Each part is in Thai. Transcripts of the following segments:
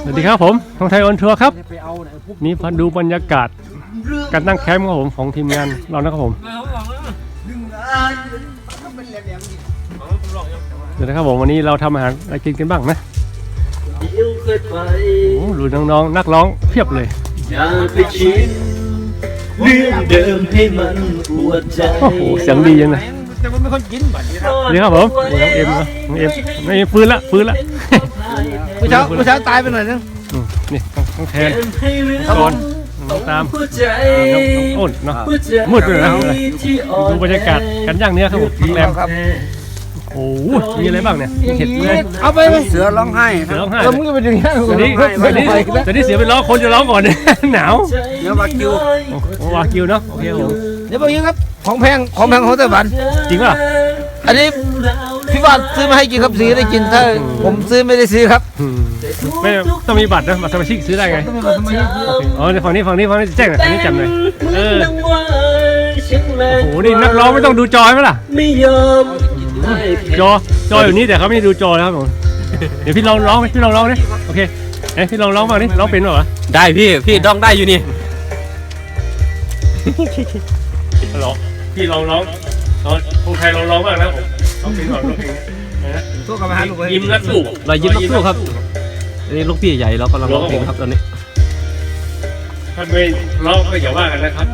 สวัสดีครับผมทองไทยออนทัวร์ครับ นี่พันดูบรรยากาศ การตั้งแคมป์ของผมของทีมงานเรานะครับผมเดี๋ยวนะครับผมวันนี้เราทำอาหารอะไรกินกันบ้างนะเดี๋ยวเคยไปโอ้ดูน้องๆนักร้องเพียบเลยอย่าไปชินเรื่องเดิมให้มันปวดใจโอ้โหเสียงดียังไงแต่มันไม่คนกินบัดนี้นี่ครับผมนี่น้องเอ็มนะน้องเอ็มน้องเอ็มฟื้นละฟื้นละ ผู้เช้าผู้เช้าตายไปหน่อยนึงอืมนี่ต้องแทนให้เรื่องก่อนน้องตามหัวใจน้องน้องอ้นเนาะหัวใจมืดเลยนะที่อ่อนดูบรรยากาศกันย่างเนื้อครับผมโรงแรมครับโอ้โหมีอะไรบ้างเนี่ยมีเห็ดเลยเอาไปไปเสือร้องไห้เสือร้องไห้แล้วมึงจะไปดึงแค่ตอนนี้ตอนนี้ตอนนี้เสือไปร้องคนจะร้องก่อนเนี่ยหนาวเนื้อวากิวโอ้โหวากิวเนาะโอเคครับผมเดี๋ยวบอกอยังครับของแพงของแพงของไต้หวันจริงป่ะอันนี้ พี่บาทซื้อมาให้กินครับสีได้กินถ้าผมซื้อไม่ได้ซื้อครับอืมไม่ต้องมีบัตรนะบัตรสมาชิกซื้อได้ไงต้องมีบัตรสมาชิกโอเคอ๋อฝั่งนี้ฝั่งนี้ฝั่งนี้แจ้งหน่อยฝั่งนี้จำหน่อยเออดังว่าฉันแรงโอ้โหนี่นักร้องไม่ต้องดูจอไหมล่ะไม่ยอมให้จอจออยู่นี่แต่เขาไม่ได้ดูจอนะครับผมเดี๋ยวพี่ลองร้องไหมพี่ลองร้องดิโอเคเอ้ยพี่ลองร้องบ้างดิร้องเป็นเปล่าวะได้พี่พี่ต้องได้อยู่นี่ร้องพี่ลองร้องร้องคงใครลองร้องบ้างนะผม ร้องเพลงก่อนร้องเพลงนะสู้กับอาหารลูกเลยยิ้มนักสู้รอยยิ้มนักสู้ครับ อันนี้ลูกพี่ใหญ่เรากำลังร้องเพลงครับตอนนี้ถ้าไม่ร้องก็อย่าว่ากันนะครับ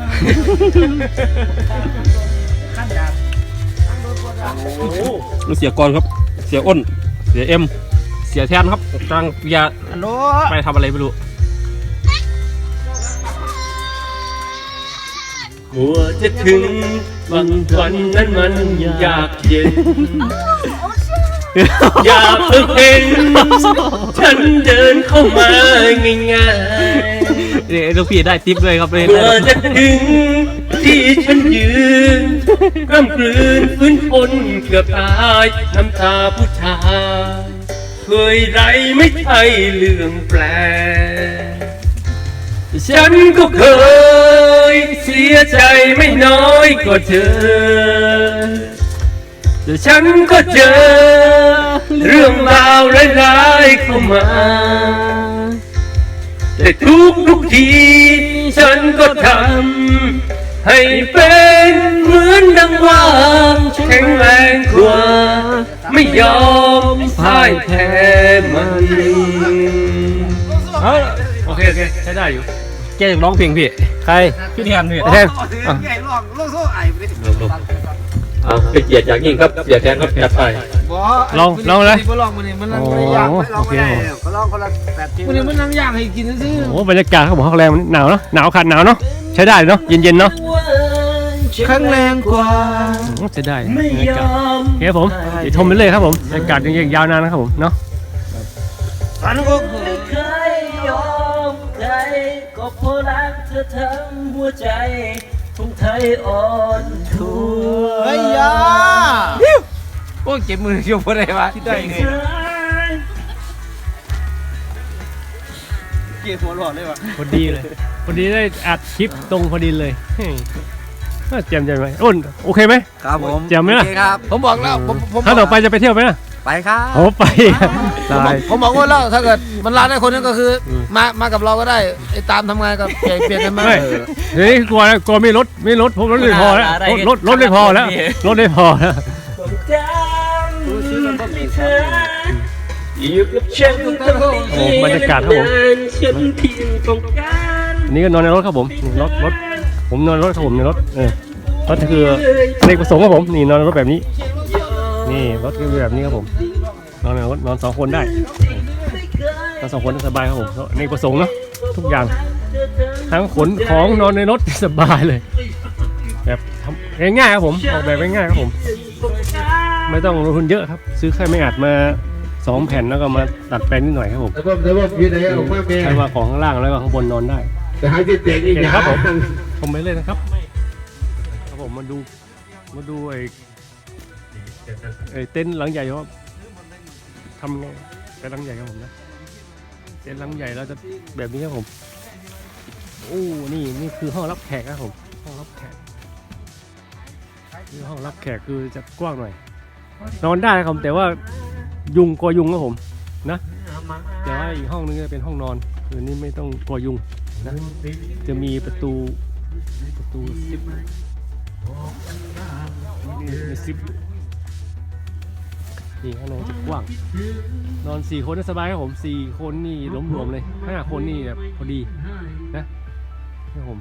โอ้โหลูกเสียกรครับ เสียอ้น เสียเอ็ม เสียแทนครับกำลังเปียฮัลโหล ไปทำอะไรไม่รู้ หัวจะถึงวันวันนั้นมันอยากเย็น อยากเพิ่งเห็น ฉันเดินเข้ามาง่ายนี่ลูกพี่ได้ทิปด้วยครับเลยๆเมื่อจะถึงที่ฉันยืนกล้ำกลืนฟื้นทนเกือบตายน้ำตาผู้ชาย เคยไรไม่ใช่เรื่องแปลกฉันก็เคยเสียใจ ไม่น้อยกว่าเธอ แต่ฉันก็เจอ เรื่องราวร้ายๆเข้ามา แต่ทุกทุกที ฉันก็ทำให้เป็นเหมือนดังว่าแข็งแรงกว่าไม่ยอมพ่ายแพ้มันเอาโอเค โอเค ใช้ได้อยู่ แกอยากร้องเพลงพี่ใคร พี่แทนพี่แทนใหญ่ลองลองโซ่ไอ้ไปดิเอาเป็นเกียรติอย่างยิ่งครับเสียแทนครับจัดไปลองลองเลยบ่ลองมันนี่มันนั่งโอ้ไม่ได้ยากโอเคเขาร้องคนละแปดทีมันนี่มันนั่งยากให้กินซื้อโอ้บรรยากาศครับผมห้องแรมหนาวเนาะหนาวขาดหนาวเนาะใช้ได้เนาะเย็นๆเนาะครั้งแรงกว่าโอ้ใช้ได้บรไม่รยายกาศอมโอเคครับผมเดี๋ยวชมไปเลยครับผมบรรยากาศยังยาวนานนะครับผมเนาะฝันก็ รักเธอทั้งหัวใจทุ่งไทยอ่อนทัวเฮ้ยยาโอ้เจ็บมือโยกอะไรวะที่ได้ไงเกี่ยวหัวหลอดเลยวะพอดีเลยพอดีได้อัดคลิปตรงพอดีเลยเฮ้ยน่าเจียมใจไหมอ้นโอเคไหมครับผมเจ๋งไหมล่ะโอเคครับ ผมบอกแล้วผมผมถ้าต่อไปจะไปเที่ยวไหมล่ะ ไปครับ โอ้ไปตายผมบอกว่าแล้วถ้าเกิดมันลาได้คนนึงก็คืออม มามากับเราก็ได้ไอ้ตามทำงานก็เปลี่ยนเปลี่ยนกันมา ไม่เดี๋ยวนี้กลัวนะกลัวไม่รถไม่รถผมรถไม่พอแล้วรถรถรถไม่พอแล้วรถไม่พอแล้วต้องการให้เธออยู่กับฉันตลอดโอ้บรรยากาศครับผมฉันเพียงต้องการอันนี้ก็นอนในรถครับผมรถรถผมนอนในรถครับผมในรถเออรถคือเด็กประสงค์ครับผมนี่นอนในรถแบบนี้ นี่รถคือแบบนี้ครับผมนอนในรถนอนสองคนได้นอนสองคนได้สบายครับผมในกประสงค์เนาะทุกอย่าง ทั้งขนของนอนในรถสบายเลย แบบทำง่ายๆครับผมออกแบบง่ายๆครับผม ไม่ต้องลงทุนเยอะครับ ซื้อแค่ไม่อัดมาสองแผ่นแล้วก็มาตัดแปลงนิดหน่อยครับผมแล้วก็แล้วก็ยืนไหนออกมาแม่ใช้ว่าของข้างล่างแล้วก็ข้างบนนอนได้แต่หาเจ็ดอีกอย่างครับผมผมไปเลยนะครับครับผมมาดูมาดูไอ้ ไอ้เต็นท์หลังใหญ่ว่าทำไงเต็นท์หลังใหญ่ครับผมนะเต็นท์หลังใหญ่แล้วจะแบบนี้ครับผมโอ้นี่นี่คือห้องรับแขกครับผมห้องรับแขกนี่ห้องรับแขกคือจะกว้างหน่อย นอนได้ครับผมแต่ว่ายุงกลัวยุงครับผมนะแต่ว่าอีกห้องนึงจะเป็นห้องนอนคืนนี้ไม่ต้องกลัวยุงนะจะมีประตูประตูซิปมีซิป นี่ข้างในจะกว้าง นอนสี่คนได้สบายครับผมสี่คนนี่ล้มรวมๆเลยห้าคนนี่แบบพอดีนะครับผม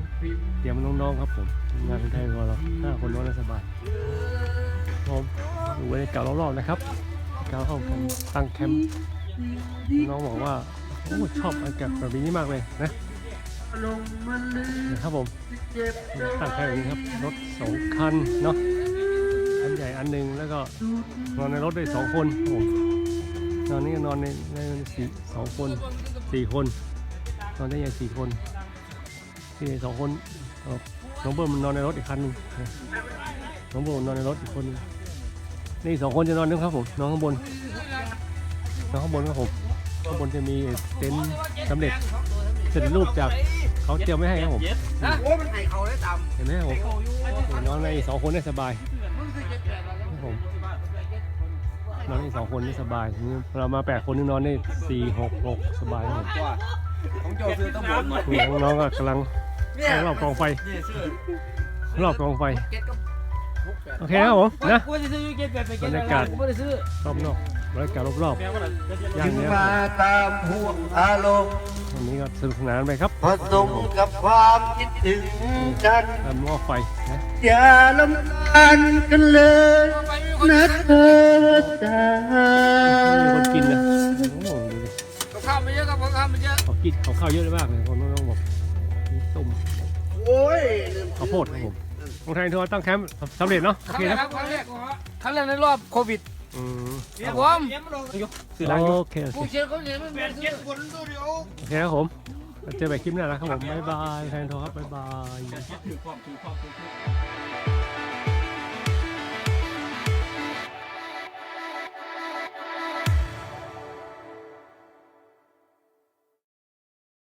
เตรียมน้องๆครับผมงานคนไทยของเราห้าคนนอนได้สบายครับผมดูบรรยากาศรอบๆนะครับการเข้าแคมป์ตั้งแคมป์น้องบอกว่าโอ้ชอบอากาศแบบนี้มากเลยนะนะครับผมตั้งแคมป์แบบนี้ครับรถสองคันเนาะคันใหญ่ อันหนึงแล้วก็นอนในรถได้สองคนครับผมนอนนี่ก็นอนในในสี่สองคนสี่คน นอนได้ยังสี่คนที่สองคนเอ่อน้องเบิ้มมันนอนในรถอีกคันหนึงนะน้องเบิ้มนอนในรถอีกคนหนึงนี่สองคนจะนอนนึงครับผมนอนข้างบนนอนข้างบนครับผมข้างบนจะมีเต็นท์สำเร็จเสร็จรูปจากเขาเตรียมไว้ให้ครับผมโอ้มันให้เขาได้ตามเห็นไหมครับผมนี่นอนในสองคนได้สบาย ครับผมนอนในสองคนได้สบายนี่เรามาแปดคนนี่นอนได้สี่หกหกสบายครับผมของเจ้าซื้อต้องบนนี่น้องๆก็กำลังรอบกองไฟรอบกองไฟ โอเคครับผมนะ กูจะซื้อยูเก็ตแบบไปบรรยากาศกูไม่ได้ซื้อรอบนอก บรรยากาศรอบๆย่างจึงเนี้ยมาตามห่วงอารมณ์วันนี้ก็สนุกสนานไปครับผสมกับความคิดถึงกันทำหม้อไฟนะอย่าลำคาญกันเลยนะเธอจ้ามีคนกินนะโอ้โหดูดิกับข้าวไม่เยอะกับข้าวไม่เยอะเขากินเขาข้าวเยอะมากเลยคนน้องๆบอกมีต้มโอ้ยข้าวโพดครับผมตรงไทยทัวร์ตั้งแคมป์สำเร็จเนาะโอครั้งเคแรกนะครับครั้งแรกครั้งแรกในรอบโควิด อืมครับผมสื่อดังอยู่โอเคโอผู้เคเชี่ยวเขาเนี่ยมันเป็นซื้อโอเคครับผมเราเจอกันคลิปหน้านะครับผม บ๊ายบายไทยทัวร์ครับ บ๊ายบาย ถือความถือความถือความ